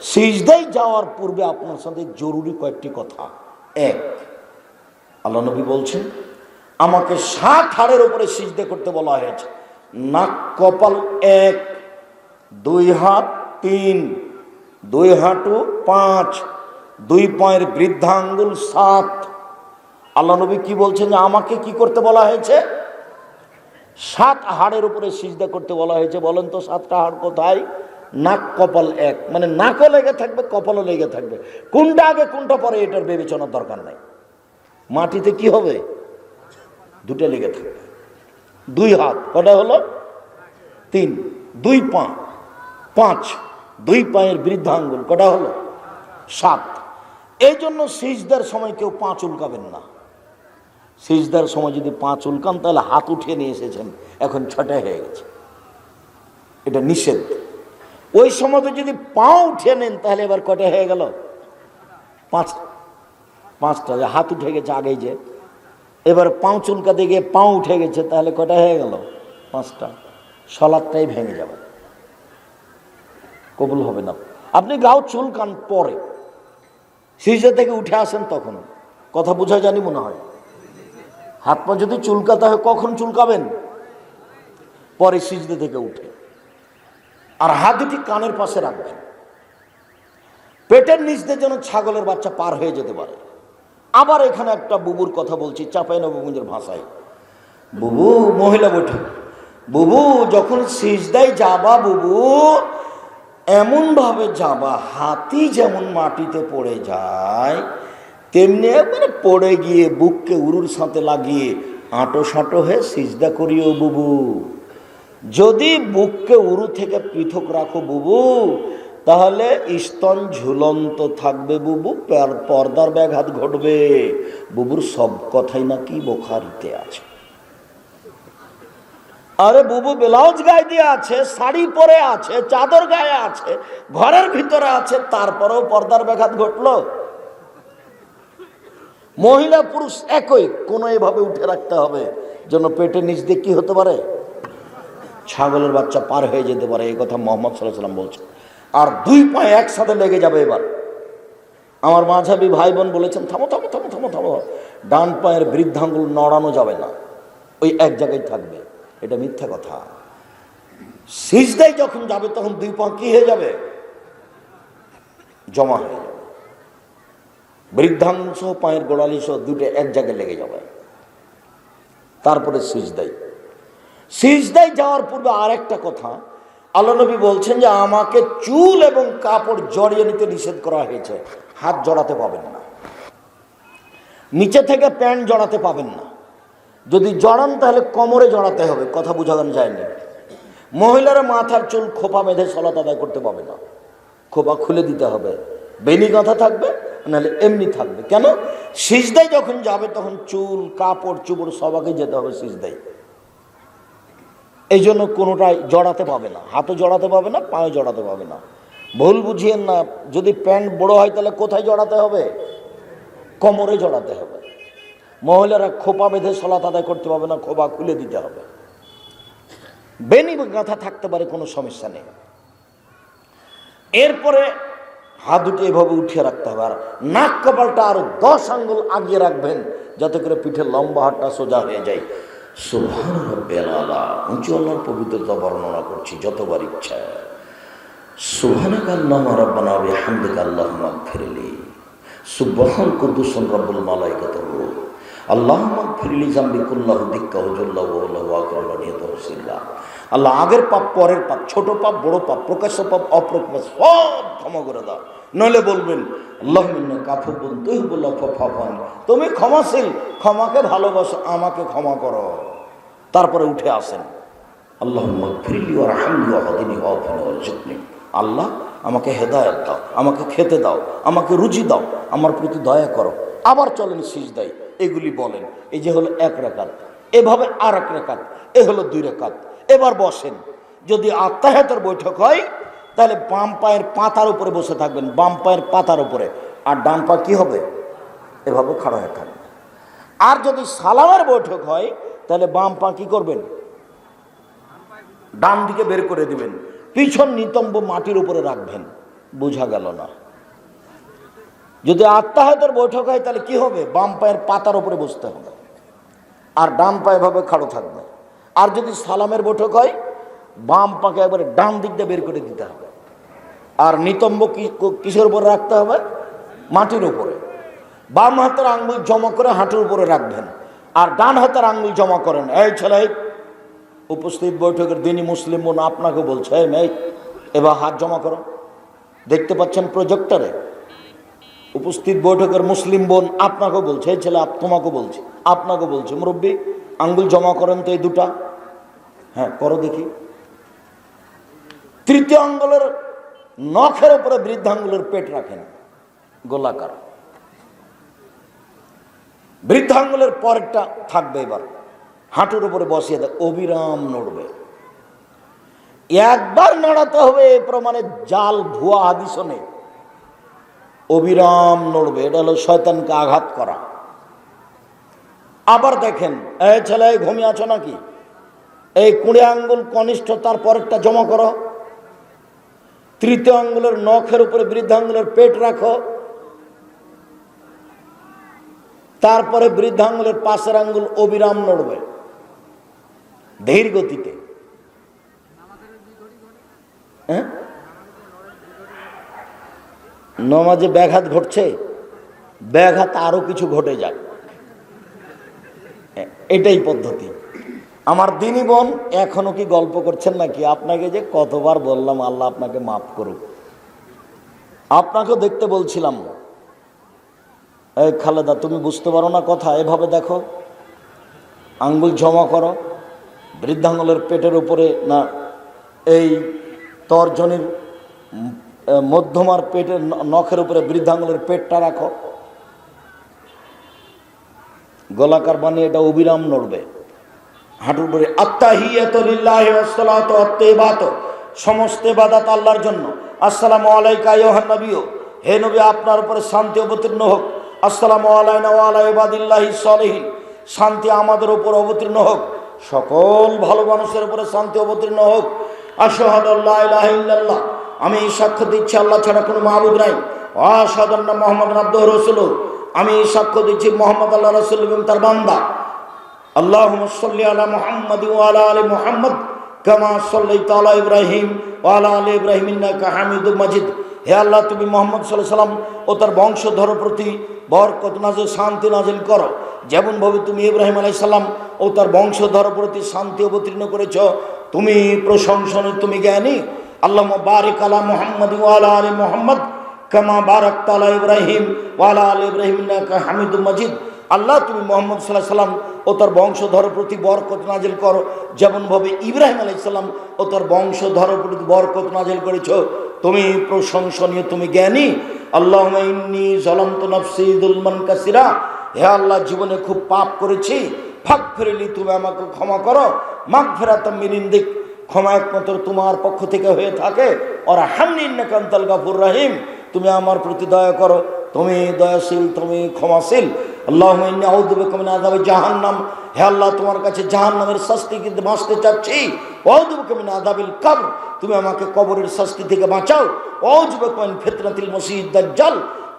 সিজদাই যাওয়ার পূর্বে আপনার সাথে জরুরি কয়েকটি কথা। এক, আল্লাহ নবী বলছেন, আমাকে সাত হাড়ের উপরে সিজদে করতে বলা হয়েছে। নাক, কপাল এক, দুই হাত তিন, দুই হাঁটু পাঁচ, দুই পায়ের বৃদ্ধাঙ্গুল সাত। আল্লাহ নবী কি বলছেন যে আমাকে কি করতে বলা হয়েছে? সাত হাড়ের উপরে সিজদা করতে বলা হয়েছে। বলেন তো সাতটা হাড় কোথায়? নাক কপাল এক। মানে নাকও লেগে থাকবে, কপালও লেগে থাকবে। কোনটা আগে, কোনটা পরে, এটার বিবেচনার দরকার নাই। মাটিতে কি হবে? দুটো লেগে থাকবে। দুই হাত। কটা হলো? তিন। দুই পা। পাঁচ। দুই পায়ের বৃদ্ধাঙ্গুল। কটা হলো? সাত। এই জন্য সিজদার সময় কেউ পাঁচ উল্কাবেন না। সিজদার সময় যদি পাঁচ উল্কান তাহলে হাত উঠিয়ে নিয়ে এসেছেন। এখন ছটায় হয়ে গেছে। এটা নিষেধ। ওই সময় যদি পা উঠে নেন, তাহলে এবার কটা হয়ে গেল? পাঁচ পাঁচটা। যে হাত উঠে গেছে আগেই যে। এবার পাও চুলকাতে গিয়ে পাও উঠে গেছে, তাহলে কটা হয়ে গেল? পাঁচটা। সলাদটাই ভেঙে যাবে। কবুল হবে না। আপনি গাও চুলকান পরে। সিজা থেকে উঠে আসেন তখন কথা বোঝা জানি মনে হয়। হাত পা যদি চুলকাতে হয়, কখন চুলকাবেন? পরে সিজদে থেকে উঠে। আর হাত দুটি কানের পাশে রাখবেন। পেটের নিচ দিয়ে যেন ছাগলের বাচ্চা পার হয়ে যেতে পারে। আবার এখানে একটা বুবুর কথা বলছি, চাপাই নবগঞ্জের ভাষায়। বুবু, মহিলা বৈঠক। বুবু, যখন সিজদায় যাবা বুবু, এমনভাবে যাবা, হাতি যেমন মাটিতে পড়ে যায়, তেমনি একবারে পড়ে গিয়ে বুককে উরুর সাথে লাগিয়ে আঁটো সাঁটো হয়ে সিজদা করিও বুবু। যদি বুককে উরু থেকে পৃথক রাখো বুবু, তাহলে স্তন ঝুলন্ত থাকবে বুবু, পর- পর্দার ব্যাঘাত ঘটবে। বুবুর সব কথাই নাকি বোখারিতে আছে। আরে বুবু, ব্লাউজ গায়ে দিয়ে আছে, শাড়ি পরে আছে, চাদর গায়ে আছে, ঘরের ভিতরে আছে, তারপরেও পর্দার ব্যাঘাত ঘটলো? মহিলা পুরুষ একই, কোনো এভাবে উঠে রাখতে হবে, যেন পেটের নিচ দিয়ে কি হতে পারে? ছাগলের বাচ্চা পার হয়ে যেতে পারে, এই কথা মোহাম্মদ সাল্লাহ সাল্লাম বলছে আর দুই পায়ে একসাথে লেগে যাবে এবার। আমার মাঝাবি ভাই বোন বলেছেন, থামো থামো থামো থামো থামো। ডান পায়ের বৃদ্ধাঙ্গুল নড়ানো যাবে না। ওই এক জায়গায় থাকবে। এটা মিথ্যা কথা। সিজদাই যখন যাবে, তখন দুই পা কি হয়ে যাবে? জমা হয়ে যাবে। সহ পায়ের গোড়ালি সহ দুটো এক জায়গায় লেগে যাবে। তারপরে সিজদাই সিজদাই যাওয়ার পূর্বে আরেকটা কথা, আল্লাহ নবী বলছেন যে আমাকে চুল এবং কাপড় জড়িয়ে নিতে নিষেধ করা হয়েছে, হাত জড়াতে পাবেন না। নিচে থেকে প্যান্ট জড়াতে পাবেন না। যদি জড়ান তাহলে কোমরে জড়াতে হবে, কথা বোঝানো যায়নি। মহিলারা মাথার চুল খোপা বেঁধে সলাত আদায় করতে পাবে না। খোপা খুলে দিতে হবে। বেনি গাঁথা থাকবে, নাহলে এমনি থাকবে। কেন? সিজদাই যখন যাবে, তখন চুল, কাপড় চুপড় সবাকে যেতে হবে সিজদাই এই জন্য কোনোটাই জড়াতে পাবে না। হাতও জড়াতে পাবে না পায়ে জড়াতে পাবে না। ভুল বুঝিয়েন না, যদি প্যান্ট বড় হয় তাহলে কোথায় জড়াতে হবে? কোমরে জড়াতে হবে। মহিলারা খোপা বেঁধে সলাত আদায় করতে পারবে না, খোপা খুলে দিতে হবে। বেনি গাঁথা থাকতে পারে, কোনো সমস্যা নেই। এরপরে হাত দুটি এভাবে উঠিয়ে রাখতে হবে, আর নাক কপালটা আরও দশ আঙ্গুল আগিয়ে রাখবেন, যাতে করে পিঠের লম্বা হাতটা সোজা হয়ে যায়। সুবহান রব্বিল আলা উঁচু আল্লাহর পবিত্রতা বর্ণনা করছি যতবার ইচ্ছা। সুবহানাক আল্লাহুম্মা রাব্বানা ওয়া বিহামদিকা আল্লাহুম্মা ইগফিরলি সুবহান কুদ্দুসুন রব্বুল মালাইকাতুহু। আল্লাহুম্মা ইগফিরলি জামবি কুল্লাহু দিক্কা ওয়াজুল্লাহু ওয়া লাহু আকরামা নিয়ত রাসূলুল্লাহ আল্লাহ আগের পাপ, পরের পাপ, ছোট পাপ, বড় পাপ, প্রকাশ্য পাপ অপ্রকাশ সব ক্ষমা করে দাও। নইলে বলবেন কাফুবুন তুহিবুল্লাহ ফাফান তুমি ক্ষমাশীল, ক্ষমাকে ভালোবাসো, আমাকে ক্ষমা করো। তারপরে উঠে আসেন আল্লাহ আল্লাহ, আমাকে হেদায়ত দাও, আমাকে খেতে দাও, আমাকে রুচি দাও, আমার প্রতি দয়া করো। আবার চলেন সিজ দেয় এগুলি বলেন, এই যে হলো এক রেখাত, এভাবে আর এক রেখাত, এ হলো দুই রেখাত। এবার বসেন, যদি আত্মাহাতের বৈঠক হয় তাহলে বাম পায়ের পাতার উপরে বসে থাকবেন, বাম পায়ের পাতার উপরে। আর ডান পা কি হবে? এভাবে খাড়া হয়ে থাকবে। আর যদি সালামের বৈঠক হয়, তাহলে বাম পা কি করবেন? ডান দিকে বের করে দিবেন। পিছন নিতম্ব মাটির উপরে রাখবেন। বোঝা গেল না। যদি আত্মাহতের বৈঠক হয়, তাহলে কি হবে? বাম পায়ের পাতার উপরে বসতে হবে। আর ডান পায়ে ভাবে খাড়ো থাকবে। আর যদি সালামের বৈঠক হয় বাম পাকে একবারে ডান দিকটা বের করে দিতে হবে। আর নিতম্ব কিসের উপরে রাখতে হবে? মাটির উপরে। বাম হাতের আঙ্গুল জমা করে হাঁটুর উপরে রাখবেন। আর ডান হাতের আঙ্গুল জমা করেন। এই ছেলে, উপস্থিত বৈঠকের দিনই মুসলিম বোন আপনাকে বলছে, এই মেয়ে, এবার হাত জমা করো। দেখতে পাচ্ছেন প্রজেক্টরে উপস্থিত বৈঠকের মুসলিম বোন আপনাকে বলছে, এই ছেলে তোমাকে বলছে, আপনাকে বলছে, মুরব্বী, আঙ্গুল জমা করেন তো এই দুটা? হ্যাঁ করো দেখি। তৃতীয় আঙ্গুলের নখের উপরে বৃদ্ধাঙ্গুলের পেট রাখেন গোলাকার। বৃদ্ধাঙ্গুলের পরেরটা থাকবে এবার, হাঁটুর উপরে বসিয়ে দেয়, অবিরাম নড়বে। একবার নাড়াতে হবে এ প্রমাণে জাল, ভুয়া হাদিসও অবিরাম নড়বে, এটা হলো শয়তানকে আঘাত করা। আবার দেখেন, এই ছেলে ঘুমিয়ে আছো নাকি? এই কুড়ি আঙ্গুল কনিষ্ঠ, তার পরেরটা জমা করো। তৃতীয় আঙ্গুলের নখের উপরে বৃদ্ধাঙ্গুলের পেট রাখো। তারপরে বৃদ্ধাঙ্গুলের পাশের আঙ্গুল অবিরাম নড়বে। ধীর গতিতে। হ্যাঁ? নমাজে ব্যাঘাত ঘটছে, ব্যাঘাত আরও কিছু ঘটে যায়। এটাই পদ্ধতি। আমার দিনী বোন এখনও কি গল্প করছেন নাকি? আপনাকে যে কতবার বললাম, আল্লাহ আপনাকে মাফ করুক। আপনাকেও দেখতে বলছিলাম। এই খালেদা, তুমি বুঝতে পারো না কথা, এভাবে দেখো। আঙ্গুল জমা করো। বৃদ্ধাঙ্গুলের পেটের উপরে না, এই তর্জনীর মধ্যমার পেটের নখের উপরে বৃদ্ধাঙ্গুলের পেটটা রাখো। গোলাকার বানিয়ে এটা অবিরাম নড়বে। হাঁটুর উপরে আত্মাহিয়াত সমস্ত বাদাত আল্লাহর জন্য। আসসালামু আলাইকা হে নবী, আপনার উপরে শান্তি অবতীর্ণ হোক। আসসালামু আলাইনা ওয়া আলা ইবাদিল্লাহি শান্তি আমাদের উপর অবতীর্ণ হোক। সকল ভালো মানুষের উপরে শান্তি অবতীর্ণ হোক। আশহাদুল্লাহ আমি সাক্ষ্য দিচ্ছি, আল্লাহ ছাড়া কোনো মাহবুব নাই। আশহাদুল্লাহ মোহাম্মদ আব্দুর রসুল আমি সাক্ষ্য দিচ্ছি মোহাম্মদ আল্লাহ রসুল এবং তার বান্দা। اللهم صل على محمد وعلى ال محمد كما صليت على ابراهيم وعلى ال ابراهيم انك حميد مجيد হে আল্লাহ তুমি মোহাম্মদ সাল্লাহ সাল্লাম ও তার বংশধর প্রতি বরকত নাজিল শান্তি নাজিল করো যেমনভাবে তুমি ইব্রাহিম আলাই সাল্লাম ও তার বংশধর প্রতি শান্তি অবতীর্ণ করেছ তুমি প্রশংসনে তুমি জ্ঞানী আল্লাহ বারিক আলা মোহাম্মদ ওয়ালা আলী মোহাম্মদ কামা বারাক তালা ইব্রাহিম ওয়ালা আল ইব্রাহিম ইন্নাকা হামিদুম মাজিদ আল্লাহ তুমি মোহাম্মদ সাল্লাহ সাল্লাম ও তার বংশধর প্রতি বরকত নাজিল করো। যেমনভাবে ইব্রাহিম আলাইসাল্লাম ও তার বংশধর প্রতি বরকত নাজিল করেছ, তুমি প্রশংসনীয়, তুমি জ্ঞানী। আল্লাহ জলন্ত নফসি দুলমান কাসিরা। হে আল্লাহ, জীবনে খুব পাপ করেছি। ফাঁক ফেরেলি তুমি আমাকে ক্ষমা করো। মাঘ ফেরাত মিরিন্দিক ক্ষমা একমাত্র তোমার পক্ষ থেকে হয়ে থাকে। ওরা হামনিন কান্তাল গাফুর রাহিম। তুমি আমার প্রতি দয়া করো। তুমি দয়াশীল, তুমি ক্ষমাশীল। আল্লাহ জাহান্নাম। হে তোমার কাছে জাহান্নামের শাস্তি কিন্তু বাঁচতে চাচ্ছি? অউদ্দিন আদাবিল কবর। তুমি আমাকে কবরের শাস্তি থেকে বাঁচাও। অউজবেকমিন ফেতনাতিল মসিদ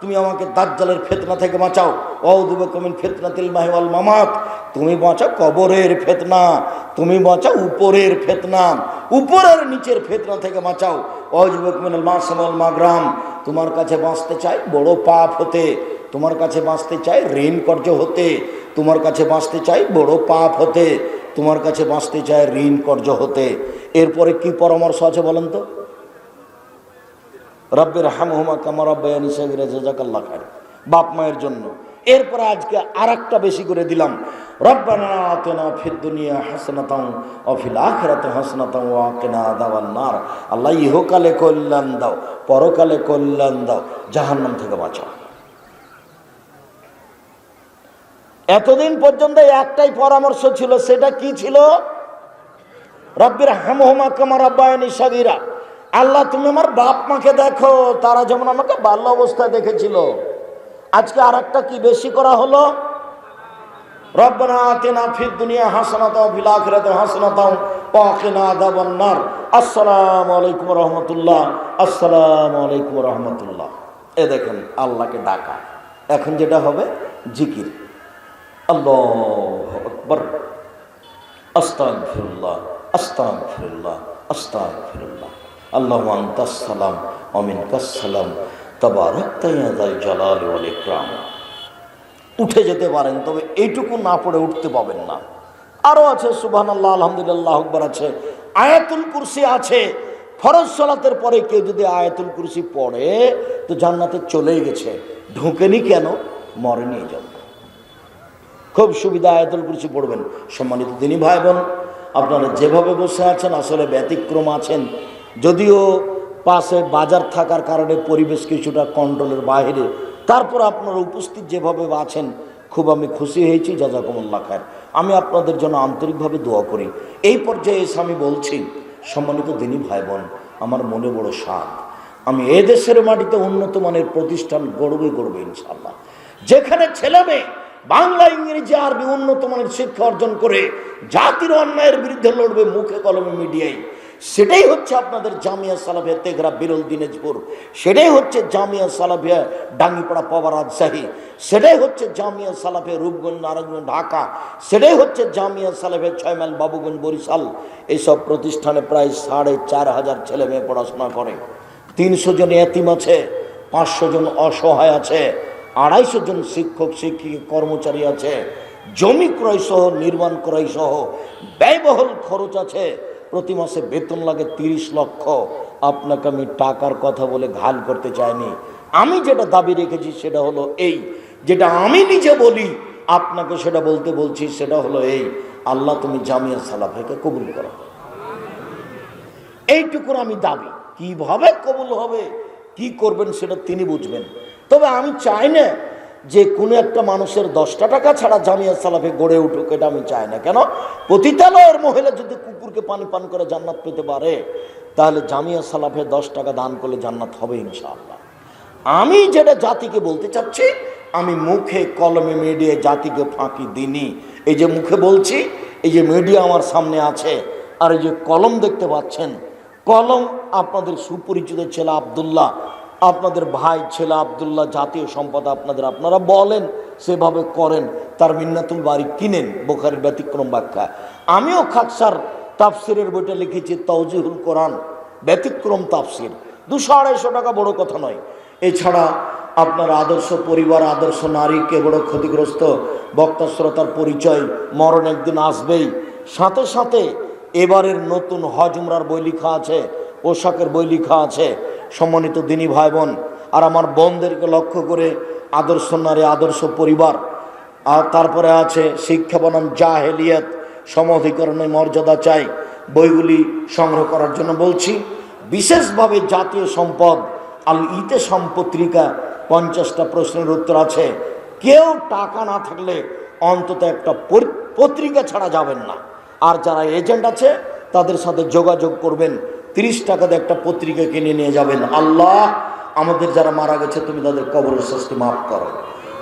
তুমি আমাকে দাজ্জালের ফেতনা থেকে বাঁচাও। অউদুবকমিন ফেতনাতিল মাহিওয়াল মামাত। তুমি বাঁচাও কবরের ফেতনা। তুমি বাঁচাও উপরের ফেতনা। উপরের নিচের ফেতনা থেকে বাঁচাও। অজুবকমিন মাসমাল মাগ্রাম। তোমার কাছে বাঁচতে চাই বড় পাপ হতে। তোমার কাছে বাঁচতে চাই, ঋণ কর্য হতে। তোমার কাছে বাঁচতে চাই, বড় পাপ হতে। তোমার কাছে বাঁচতে চাই, ঋণ কর্য হতে। এরপরে কি পরামর্শ আছে বলেন তো? রব্বের হামহুমা কামা রব্বায়ানি সাগিরা জাজাকাল্লাহ খায় বাপ মায়ের জন্য। এরপরে আজকে আর একটা বেশি করে দিলাম। রব্বানা হাসনাতাম হাসনাতাম আল্লাহ ইহকালে কল্যাণ দাও, পরকালে কল্যাণ দাও, জাহান্নাম থেকে বাঁচাও। এতদিন পর্যন্ত একটাই পরামর্শ ছিল, সেটা কি ছিল? রব্বির হামহমা কামার আব্বায়নি আল্লাহ, তুমি আমার বাপ মাকে দেখো, তারা যেমন আমাকে বাল্য অবস্থায় দেখেছিল। আজকে আর একটা কি বেশি করা হলো? রব্বানা দুনিয়া আলাইকুম রহমতুল্লাহ। আসসালামু আলাইকুম রহমতুল্লাহ। এ দেখেন, আল্লাহকে ডাকা। এখন যেটা হবে, জিকির। আল্লাহ আকবর। আস্তাগফিরুল্লাহ আস্তাগফিরুল্লাহ আস্তাগফিরুল্লাহ। আল্লাহু আনতাস সালাম, ওয়া মিনকাস সালাম। তাবারাকতা ইয়া যাল ওয়াল ইকরাম। উঠে যেতে পারেন, তবে এইটুকু না পড়ে উঠতে পাবেন না। আরও আছে সুবহান আল্লাহ আলহামদুলিল্লাহ আকবর আছে। আয়াতুল কুরসি আছে। ফরজ সলাতের পরে কেউ যদি আয়াতুল কুরসি পড়ে, তো জান্নাতে চলেই গেছে। ঢুকেনি কেন? মরেনি এই জন্য। খুব সুবিধা আয়াতুল কুরসি পড়বেন। সম্মানিত দিনী ভাই বোন আপনারা যেভাবে বসে আছেন, আসলে ব্যতিক্রম আছেন। যদিও পাশে বাজার থাকার কারণে পরিবেশ কিছুটা কন্ট্রোলের বাইরে তারপর আপনারা উপস্থিত যেভাবে আছেন, খুব আমি খুশি হয়েছি, জাজাকুমুল্লাহ খায়ের। আমি আপনাদের জন্য আন্তরিকভাবে দোয়া করি। এই পর্যায়ে এসে আমি বলছি, সম্মানিত দিনী ভাই বোন আমার মনে বড় স্বাদ। আমি এ দেশের মাটিতে উন্নত মানের প্রতিষ্ঠান গড়বে গড়বে ইনশাল্লাহ যেখানে ছেলে মেয়ে বাংলা, ইংরেজি, আরবি উন্নত মানের শিক্ষা অর্জন করে জাতির অন্যায়ের বিরুদ্ধে লড়বে মুখে কলমে মিডিয়ায়। সেটাই হচ্ছে আপনাদের জামিয়া সালাফিয়া তেঘরা বিরল দিনাজপুর। সেটাই হচ্ছে জামিয়া সালাফিয়া ডাঙ্গিপাড়া পাওয়া রাজশাহী। সেটাই হচ্ছে জামিয়া সালাফিয়া রূপগঞ্জ, নারায়ণগঞ্জ, ঢাকা। সেটাই হচ্ছে জামিয়া সালাফিয়া ছয় মাইল বাবুগঞ্জ, বরিশাল। এইসব প্রতিষ্ঠানে প্রায় সাড়ে চার হাজার ছেলে মেয়ে পড়াশোনা করে। তিনশো জন এতিম আছে, পাঁচশো জন অসহায় আছে। আড়াইশো জন শিক্ষক, শিক্ষিক, কর্মচারী আছে, জমি ক্রয় সহ, নির্মাণ ক্রয় সহ, ব্যয়বহুল খরচ আছে। প্রতি মাসে বেতন লাগে তিরিশ লক্ষ। আপনাকে আমি টাকার কথা বলে ঘাল করতে চাইনি। আমি যেটা দাবি রেখেছি সেটা হলো এই, যেটা আমি নিজে বলি, আপনাকে সেটা বলতে বলছি, সেটা হলো এই, আল্লাহ তুমি জামিয়া সালাফেকে কবুল করো। এইটুকুর আমি দাবি। কীভাবে কবুল হবে, কি করবেন সেটা তিনি বুঝবেন। তবে আমি চাই না যে কোনো একটা মানুষের দশটা টাকা ছাড়া জামিয়া সালাফে গড়ে উঠুক, এটা আমি চাই না। কেন? পতিতালয়ের মহিলা যদি কুকুরকে পানি পান করে জান্নাত পেতে পারে, তাহলে জামিয়া সালাফে দশ টাকা দান করলে জান্নাত হবে ইনশাআল্লাহ। আমি যেটা জাতিকে বলতে চাচ্ছি, আমি মুখে কলমে মিডিয়া জাতিকে ফাঁকি দিইনি। এই যে মুখে বলছি, এই যে মিডিয়া আমার সামনে আছে, আর এই যে কলম দেখতে পাচ্ছেন, কলম আপনাদের সুপরিচিত ছেলে আবদুল্লাহ আপনাদের ভাই, ছেলে, আবদুল্লাহ জাতীয় সম্পদ আপনাদের আপনারা বলেন, সেভাবে করেন, তার মিন্নাতুল বাড়ি কিনেন, বোখারের ব্যতিক্রম ব্যাখ্যা। আমিও খাকসার তাফসিরের বইটা লিখেছি তৌজিহুল কোরআন, ব্যতিক্রম তাফসির। দুশো আড়াইশো টাকা বড় কথা নয়। এছাড়া আপনার আদর্শ পরিবার, আদর্শ নারী, কে বড় ক্ষতিগ্রস্ত, বক্তা শ্রোতার পরিচয়, মরণ একদিন আসবেই। সাথে সাথে এবারের নতুন হজ উমরার বই লেখা আছে, পোশাকের বই লিখা আছে সম্মানিত দিনী ভাই বোন আর আমার বোনদেরকে লক্ষ্য করে আদর্শ নারী, আদর্শ পরিবার, আর তারপরে আছে শিক্ষা বনাম জাহেলিয়াত, সমধিকরণের মর্যাদা চাই, বইগুলি সংগ্রহ করার জন্য বলছি। বিশেষভাবে জাতীয় সম্পদ, আল ইতে সম্পত্রিকা, পঞ্চাশটা প্রশ্নের উত্তর আছে। কেউ টাকা না থাকলে অন্তত একটা পত্রিকা ছাড়া যাবেন না। আর যারা এজেন্ট আছে, তাদের সাথে যোগাযোগ করবেন তিরিশ টাকাতে একটা পত্রিকা কিনে নিয়ে যাবেন। আল্লাহ, আমাদের যারা মারা গেছে, তুমি তাদের কবরের শাস্তি মাফ করো।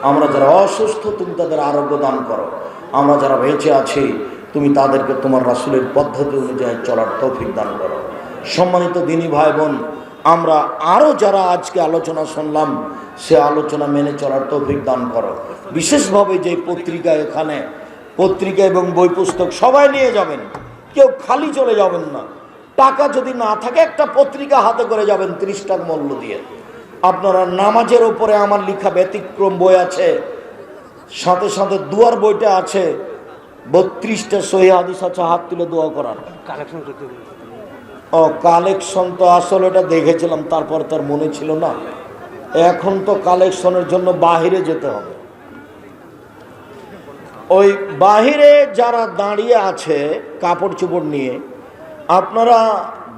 আমরা যারা অসুস্থ, তুমি তাদের আরোগ্য দান করো। আমরা যারা বেঁচে আছি, তুমি তাদেরকে তোমার রাসুলের পদ্ধতি অনুযায়ী চলার তৌফিক দান করো। সম্মানিত দিনী ভাই বোন আমরা আরও যারা আজকে আলোচনা শুনলাম, সে আলোচনা মেনে চলার তৌফিক দান করো। বিশেষভাবে যে পত্রিকা এখানে, পত্রিকা এবং বই পুস্তক সবাই নিয়ে যাবেন। কেউ খালি চলে যাবেন না। টাকা যদি না থাকে একটা পত্রিকা হাতে করে যাবেন ত্রিশ টাকা মূল্য দিয়ে। আপনারা নামাজের ওপরে আমার লেখা ব্যতিক্রম বই আছে সাথে সাথে দুয়ার বইটা আছে বত্রিশটা সহি হাদিস আছে হাত তুলে দোয়া করার। কালেকশন করতে ও কালেকশন তো আসলে এটা দেখেছিলাম তারপর তার মনে ছিল না। এখন তো কালেকশনের জন্য বাহিরে যেতে হবে। ওই বাহিরে যারা দাঁড়িয়ে আছে কাপড় চোপড় নিয়ে আপনারা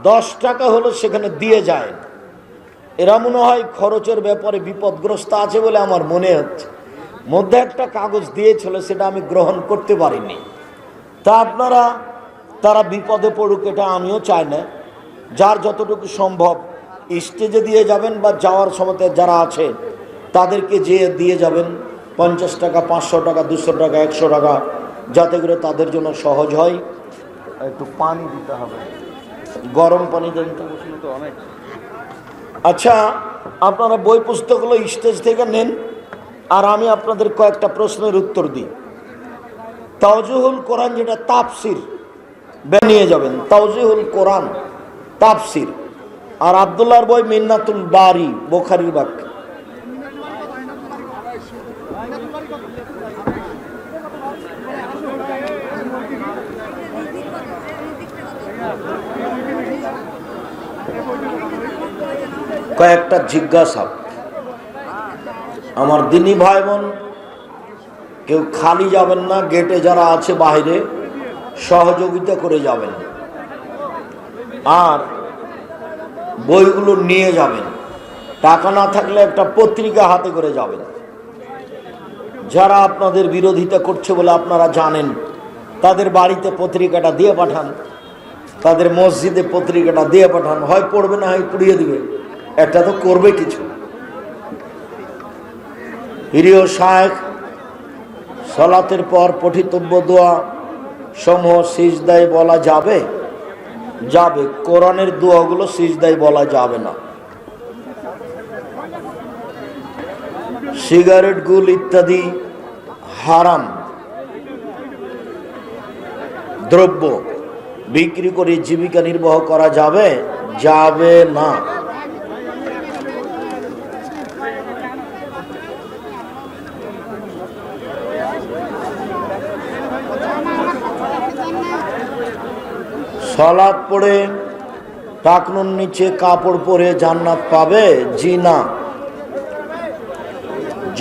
দশ টাকা হলো সেখানে দিয়ে যায়। এরা মনে হয় খরচের ব্যাপারে বিপদগ্রস্ত আছে বলে আমার মনে হচ্ছে। মধ্যে একটা কাগজ দিয়েছিল, সেটা আমি গ্রহণ করতে পারিনি। তা আপনারা, তারা বিপদে পড়ুক, এটা আমিও চাই না। যার যতটুকু সম্ভব, স্টেজে দিয়ে যাবেন বা যাওয়ার সময় যারা আছে, তাদেরকে যে দিয়ে যাবেন, পঞ্চাশ টাকা, পাঁচশো টাকা, দুশো টাকা, একশো টাকা, যাতে করে তাদের জন্য সহজ হয়। একটু পানি দিতে হবে। গরম পানি দেন তো তো অনেক। আচ্ছা আপনারা বই পুস্তকগুলো স্টেজ থেকে নেন আর আমি আপনাদের কয়েকটা প্রশ্নের উত্তর দিই। তাওজুহুল কোরআন যেটা তাপসির নিয়ে যাবেন। তাওজুহুল কোরআন তাপসির আর আবদুল্লাহর বই মিন্নাতুল বারি বোখারির বাক্য। কয়েকটা জিজ্ঞাসা। আমার দিনী ভাই বোন কেউ খালি যাবেন না, গেটে যারা আছে বাইরে সহযোগিতা করে যাবেন। আর বইগুলো নিয়ে যাবেন। টাকা না থাকলে একটা পত্রিকা হাতে করে যাবেন। যারা আপনাদের বিরোধিতা করছে বলে আপনারা জানেন, তাদের বাড়িতে পত্রিকাটা দিয়ে পাঠান, তাদের মসজিদে পত্রিকাটা দিয়ে পাঠান, হয় পড়বে না, হয় পুড়িয়ে দিবে। একটা তো করবে কিছু। প্রিয় শায়েখ, সলাতের পর পঠিতব্য দোয়া সমূহ সিজদায় বলা যাবে? যাবে। কোরআনের দোয়াগুলো সিজদায় বলা যাবে না। সিগারেট গুল ইত্যাদি হারাম। দ্রব্য বিক্রি করে জীবিকা নির্বাহ করা যাবে? যাবে না। সলাদ পড়ে, টাকনুর নিচে কাপড় পরে জান্নাত পাবে? জি না।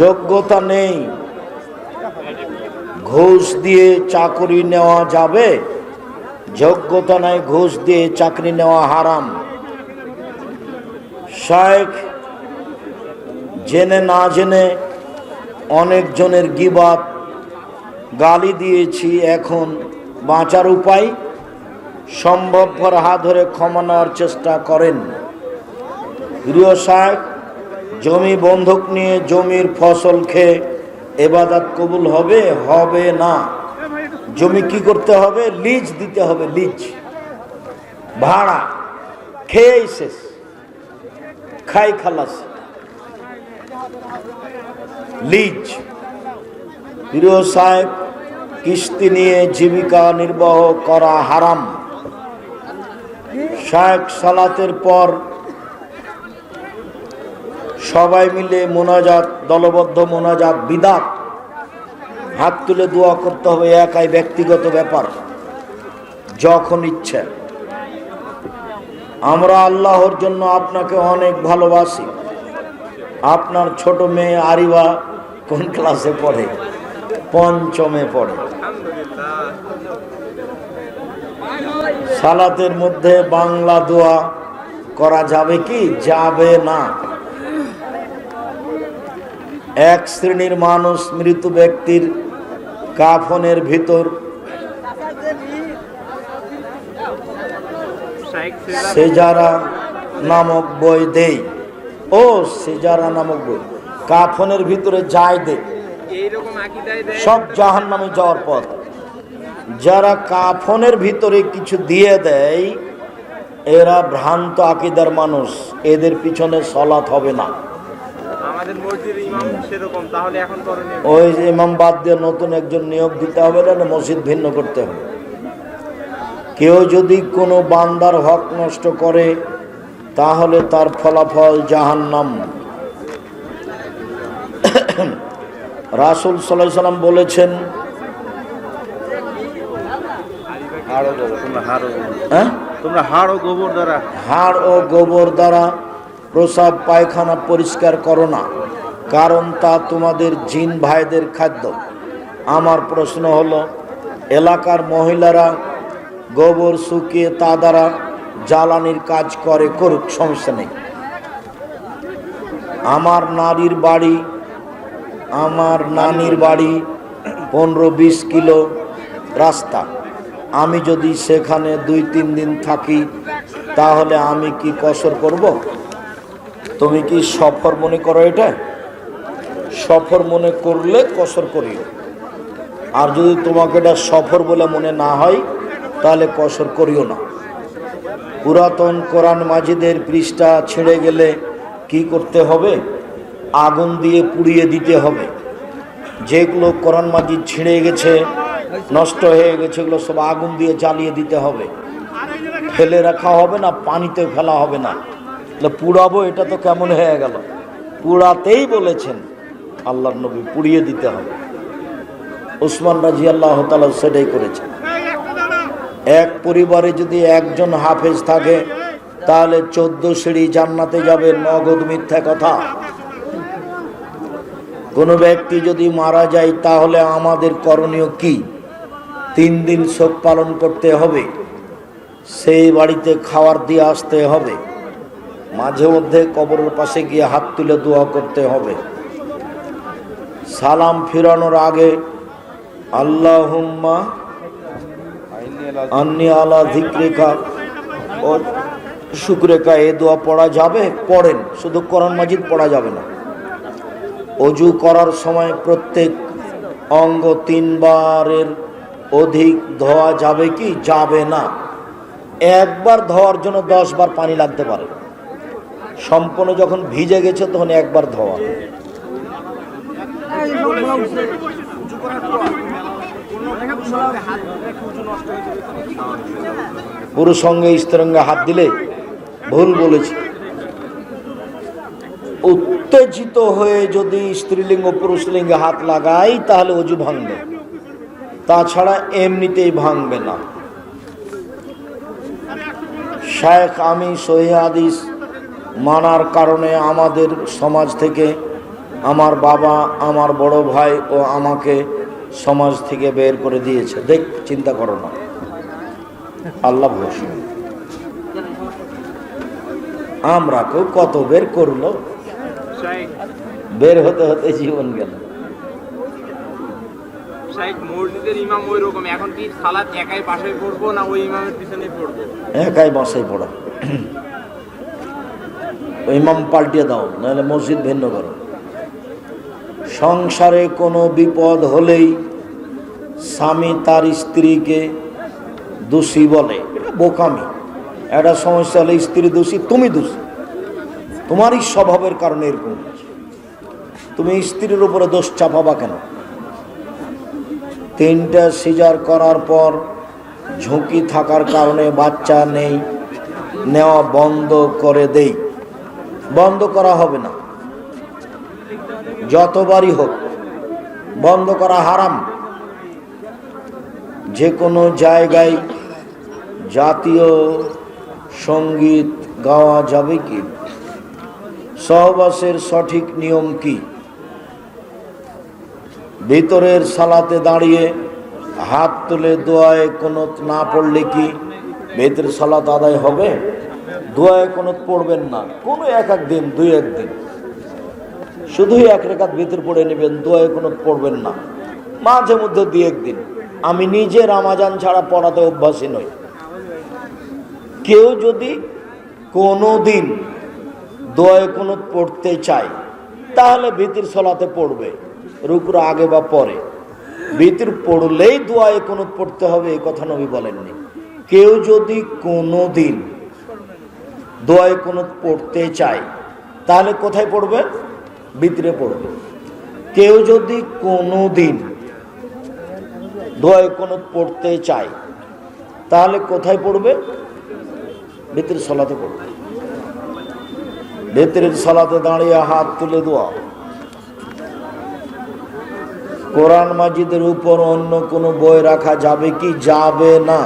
যোগ্যতা নেই। ঘুষ দিয়ে চাকরি নেওয়া যাবে? যোগ্যতা নাই, ঘুষ দিয়ে চাকরি নেওয়া হারাম। শায়েখ, জেনে না জেনে অনেকজনের গিবাত গালি দিয়েছি, এখন বাঁচার উপায় সম্ভবপর হাত ধরে ক্ষমা নেওয়ার চেষ্টা করেন। প্রিয় সাহেব জমি বন্ধক নিয়ে জমির ফসল খেয়ে এবাদাত কবুল হবে? হবে না। জমি কি করতে হবে? লিজ দিতে হবে, লিজ। ভাড়া খেয়েই শেষ। খাই খালাস। লিজ। প্রিয় সাহেব কিস্তি নিয়ে জীবিকা নির্বাহ করা হারাম। শায়েক সালাতের পর সবাই মিলে মোনাজাত, দলবদ্ধ মোনাজাত, বিদাত। হাত তুলে দোয়া করতে হবে একাই ব্যক্তিগত ব্যাপার, যখন ইচ্ছে। আমরা আল্লাহর জন্য আপনাকে অনেক ভালোবাসি। আপনার ছোট মেয়ে আরিবা কোন ক্লাসে পড়ে? পঞ্চমে পড়ে। সালাতের মধ্যে বাংলা দোয়া করা যাবে কি? যাবে না। এক শ্রেণির মানুষ মৃত ব্যক্তির কাফনের ভিতর সেজারা নামক বই দেই ও সেজারা নামক বই কাফনের ভিতরে যায় দে। সব জাহান নামে যাওয়ার পথ। যারা কাফনের ভিতরে কিছু দিয়ে দেয় এরা ভ্রান্ত আকিদার মানুষ এদের পিছনে সলাৎ হবে না। ওই যে ইমাম বাদ দিয়ে নতুন একজন নিয়োগ দিতে হবে না মসজিদ ভিন্ন করতে হবে। কেউ যদি কোনো বান্দার হক নষ্ট করে তাহলে তার ফলাফল জাহান্নাম। রাসুল সাল্লাহ সাল্লাম বলেছেন হাড়ো তোমরা হাড়ো হ্যাঁ? গোবর দ্বারা হাড় ও গোবর দ্বারা প্রসাব পায়খানা পরিষ্কার করো না কারণ তা তোমাদের জিন ভাইদের খাদ্য। আমার প্রশ্ন হলো এলাকার মহিলারা গোবর শুকিয়ে তা দ্বারা জ্বালানির কাজ করে করুক সমস্যা নেই। আমার নারীর বাড়ি আমার নানির বাড়ি পনেরো বিশ কিলো রাস্তা। আমি যদি সেখানে দুই, তিন দিন থাকি, তাহলে আমি কি কসর করব? তুমি কি সফর মনে করো এটা? সফর মনে করলে কসর করিও আর যদি তোমাকে এটা সফর বলে মনে না হয়, তাহলে কসর করিও না। পুরাতন কোরআন মাজিদের পৃষ্ঠা ছিঁড়ে গেলে কি করতে হবে? আগুন দিয়ে পুড়িয়ে দিতে হবে। যেগুলো কোরআন মাজিদ ছিঁড়ে গেছে নষ্ট হয়ে গেছে, এগুলো সব আগুন দিয়ে জ্বালিয়ে দিতে হবে। ফেলে রাখা হবে না, পানিতে ফেলা হবে না। পুড়াবো, এটা তো কেমন হয়ে গেল? পুড়াতেই বলেছেন, আল্লাহর নবী, পুড়িয়ে দিতে হবে। উসমান রাজি আল্লাহ তালা সেটাই করেছেন। এক পরিবারে যদি একজন হাফেজ থাকে, তাহলে চোদ্দ সিঁড়ি জান্নাতে যাবে, নগদ মিথ্যা কথা। কোনো ব্যক্তি যদি মারা যায়, তাহলে আমাদের করণীয় কি? তিন দিন শোক পালন করতে হবে, সেই বাড়িতে খাবার দিয়ে আসতে হবে, মাঝে মধ্যে কবরের পাশে গিয়ে হাত তুলে দোয়া করতে হবে। সালাম ফিরানোর আগে আল্লাহুম্মা আন্নি ধিক্রিকা ও শুক্রেকা, এ দোয়া পড়া যাবে? পড়েন, শুধু কোরআন মাজিদ পড়া যাবে না। অজু করার সময় প্রত্যেক অঙ্গ তিনবারের অধিক ধোয়া যাবে কি? যাবে না। একবার ধোয়ার জন্য দশ বার পানি লাগতে পারে। সম্পূর্ণ যখন ভিজে গেছে, তখন একবার ধোয়া। পুরুষ সঙ্গে স্ত্রঙ্গে হাত দিলে ভুল বলেছে। উত্তেজিত হয়ে যদি স্ত্রীলিঙ্গ পুরুষলিঙ্গে হাত লাগাই, তাহলে অজু ভাঙবে। তাছাড়া এমনিতেই ভাঙবে না। শেখ আমি সহি হাদিস মানার কারণে আমাদের সমাজ থেকে আমার বাবা, আমার বড় ভাই ও আমাকে সমাজ থেকে বের করে দিয়েছে। দেখ, চিন্তা করো না। আল্লাহ আমরা কেউ কত বের করল? বের হতে হতে জীবন গেল। ইমাম ওই একাই বাসায় পড়া। ইমাম পাল্টিয়ে দাও, নাহলে মসজিদ ভিন্ন করো। সংসারে কোনো বিপদ হলেই স্বামী তার স্ত্রীকে দোষী বলে। এটা বোকামি। একটা সমস্যা হলে স্ত্রী দোষী, তুমি দোষী। তোমারই স্বভাবের কারণে এরকম তুমি স্ত্রীর উপরে দোষ চাপাবা কেন? তিনটা সিজার করার পর ঝুঁকি থাকার কারণে বাচ্চা নেই, নেওয়া বন্ধ করে দেই। বন্ধ করা হবে না। যতবারই হোক, বন্ধ করা হারাম। যে কোনো জায়গায় জাতীয় সংগীত গাওয়া যাবে কি? সহবাসের সঠিক নিয়ম কি? ভিতরের সালাতে দাঁড়িয়ে হাত তুলে দোয়ায় কোনো না পড়লে কি ভেতরের সালাত আদায় হবে? দোয়ায় কোনো পড়বেন না। কোনো এক এক দিন, দুই এক দিন। শুধুই এক রেখাত ভিতর পড়ে নেবেন, দোয়ায় কোনো পড়বেন না। মাঝে মধ্যে দুই একদিন আমি নিজে রামাজান ছাড়া পড়াতে অভ্যাসী নই। কেউ যদি কোনো দিন দোয়ায় কোনো পড়তে চায়, তাহলে ভিতির সলাতে পড়বে। রুকুর আগে বা পরে। ভিতির পড়লেই দোয়ায় কোনো পড়তে হবে এই কথা নবী বলেননি। কেউ যদি কোনো দিন দোয়ায় কোনো পড়তে চায়, তাহলে কোথায় পড়বে? ভিতরে পড়বে। কেউ যদি কোনো দিন দোয়ায় কোনো পড়তে চায়, তাহলে কোথায় পড়বে? ভিতরে সলাতে পড়বে। ভেতরের সলাতে দাঁড়িয়ে হাত তুলে দোয়া। কোরআন মাজিদের উপর অন্য কোনো বই রাখা যাবে কি? যাবে না।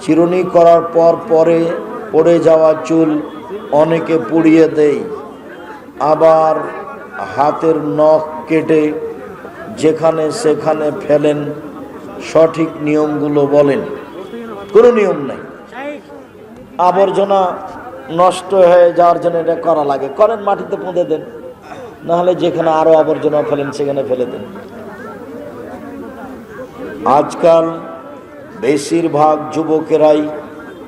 চিরুনি করার পর পরে পড়ে যাওয়া চুল অনেকে পুড়িয়ে দেয়। আবার হাতের নখ কেটে যেখানে সেখানে ফেলেন, সঠিক নিয়মগুলো বলেন। কোনো নিয়ম নেই। আবর্জনা নষ্ট হয়ে যাওয়ার জন্য এটা করা লাগে। করেন মাটিতে পুঁতে দেন। নাহলে যেখানে আরও আবর্জনা ফেলেন, সেখানে ফেলে দেন। আজকাল বেশিরভাগ যুবকেরাই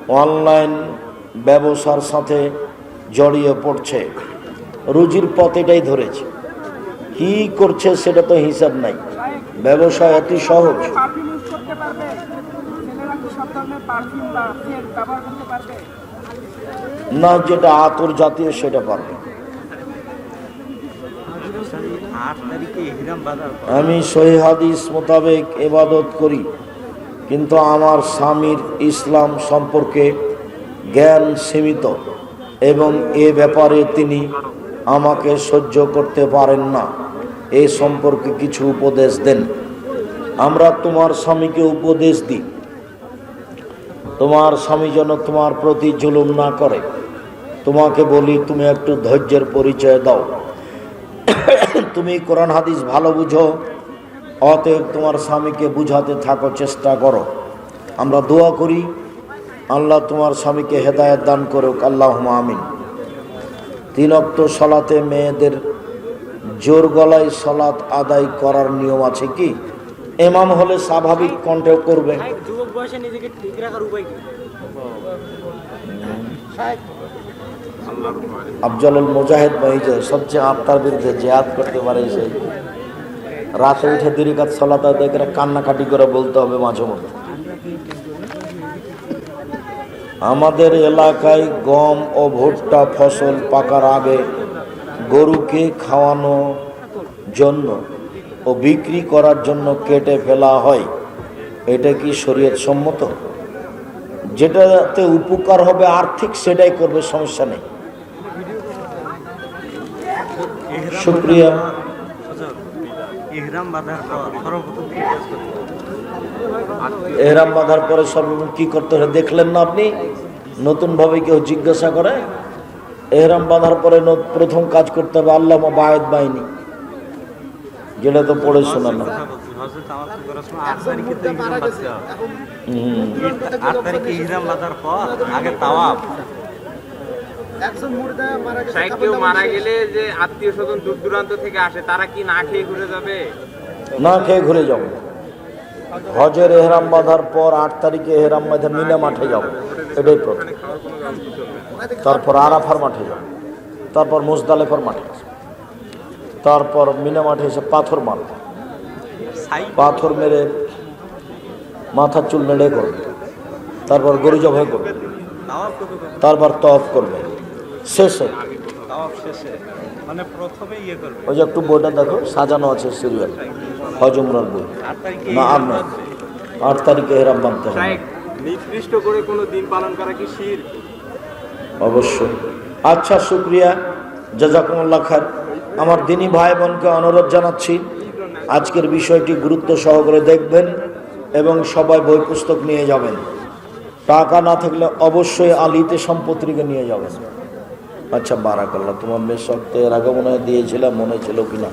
অনলাইন ব্যবসার সাথে জড়িয়ে পড়ছে। রুজির পথ এটাই ধরেছে। কি করছে সেটা তো হিসাব নাই। ব্যবসা অতি সহজ। না যেটা আতর জাতীয় সেটা পারবে আট তারিখে হিরাম বাজার আমি সহি হাদিস মোতাবেক এবাদত করি, কিন্তু আমার স্বামীর ইসলাম সম্পর্কে জ্ঞান সীমিত এবং এ ব্যাপারে তিনি আমাকে সহ্য করতে পারেন না। এ সম্পর্কে কিছু উপদেশ দেন। আমরা তোমার স্বামীকে উপদেশ দিই। তোমার স্বামী যেন তোমার প্রতি জুলুম না করে। তোমাকে বলি, তুমি একটু ধৈর্যের পরিচয় দাও। তুমি কোরআন হাদিস ভালো বুঝো অতএব তোমার স্বামীকে বুঝাতে থাকো চেষ্টা করো। আমরা দোয়া করি আল্লাহ তোমার স্বামীকে হেদায়ত দান করুক আল্লাহ আমিন। তিন অক্ত সলাতে মেয়েদের জোর গলায় সলাৎ আদায় করার নিয়ম আছে কি? এমাম হলে স্বাভাবিক কণ্ঠে করবে। আফজলুল মুজাহিদ ভাই যে সবচেয়ে আত্মার বিরুদ্ধে জেহাদ করতে পারে সেই রাতে উঠে দেরি কাজ, সলাতে দেখে কান্নাকাটি করে বলতে হবে মাঝে মধ্যে। আমাদের এলাকায় গম ও ভুট্টা ফসল পাকার আগে গরুকে খাওয়ানো জন্য ও বিক্রি করার জন্য কেটে ফেলা হয়। এটা কি শরীয়ত সম্মত? যেটাতে উপকার হবে আর্থিক, সেটাই করবে, সমস্যা নেই শুক্রিয়া। ইহরাম বাঁধার পর সর্বপ্রথম কি কাজ করতে হবে? এহরাম বাঁধার পরে সর্বপ্রথম কি করতে হবে? দেখলেন না আপনি? নতুনভাবে কেউ জিজ্ঞাসা করে এহরাম বাঁধার পরে প্রথম কাজ করতে হবে আল্লাহ বায়ত বাহিনী। যেটা তো পড়ে শোনানো আট তারিখে ইহরাম বাঁধার পর আগে একজন মুর্দা সাহেব কেউ মারা গেলে যে আত্মীয় স্বজন দূর দূরান্ত থেকে আসে তারা কি না খেয়ে ঘুরে যাবে? না খেয়ে ঘুরে যাও হজের এহরাম বাঁধার পর আট তারিখে এহরাম বাঁধে মিনা মাঠে যাও এটাই প্রথম। তারপর আরাফার মাঠে যাও তারপর মুজদালেফার মাঠে তারপর মিনা মাঠে এসে পাথর মার পাথর মেরে মাথার চুল নেড়ে করবে। তারপর গরু জবাই করবে? তারপর তফ করবে। শেষে। মানে ইয়ে ওই যে একটু বইটা দেখো সাজানো আছে সিরিয়াল। হজমরার বই। না আর নয়। আট তারিখে এরাম বাঁধতে হবে। নির্দিষ্ট করে কোনো দিন পালন করা কি শির? অবশ্যই। আচ্ছা শুক্রিয়া। জাজাকুমুল্লাহ খান আমার দিনী ভাই বোনকে অনুরোধ জানাচ্ছি আজকের বিষয়টি গুরুত্ব সহকারে দেখবেন এবং সবাই বই পুস্তক নিয়ে যাবেন। টাকা না থাকলে অবশ্যই আলিতে সম্পত্তিকে নিয়ে যাবেন। আচ্ছা বারাক আল্লাহ তোমার মেয়ে শক্ত, এর আগে মনে হয় দিয়েছিলাম মনে ছিল কিনা?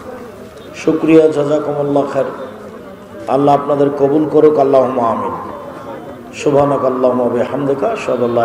শুক্রিয়া, জাজাকুমুল্লাহ খার আল্লাহ আপনাদের কবুল করুক আল্লাহ আমিন। শুভানক আল্লাহ হামদেকা সদাল্লাহ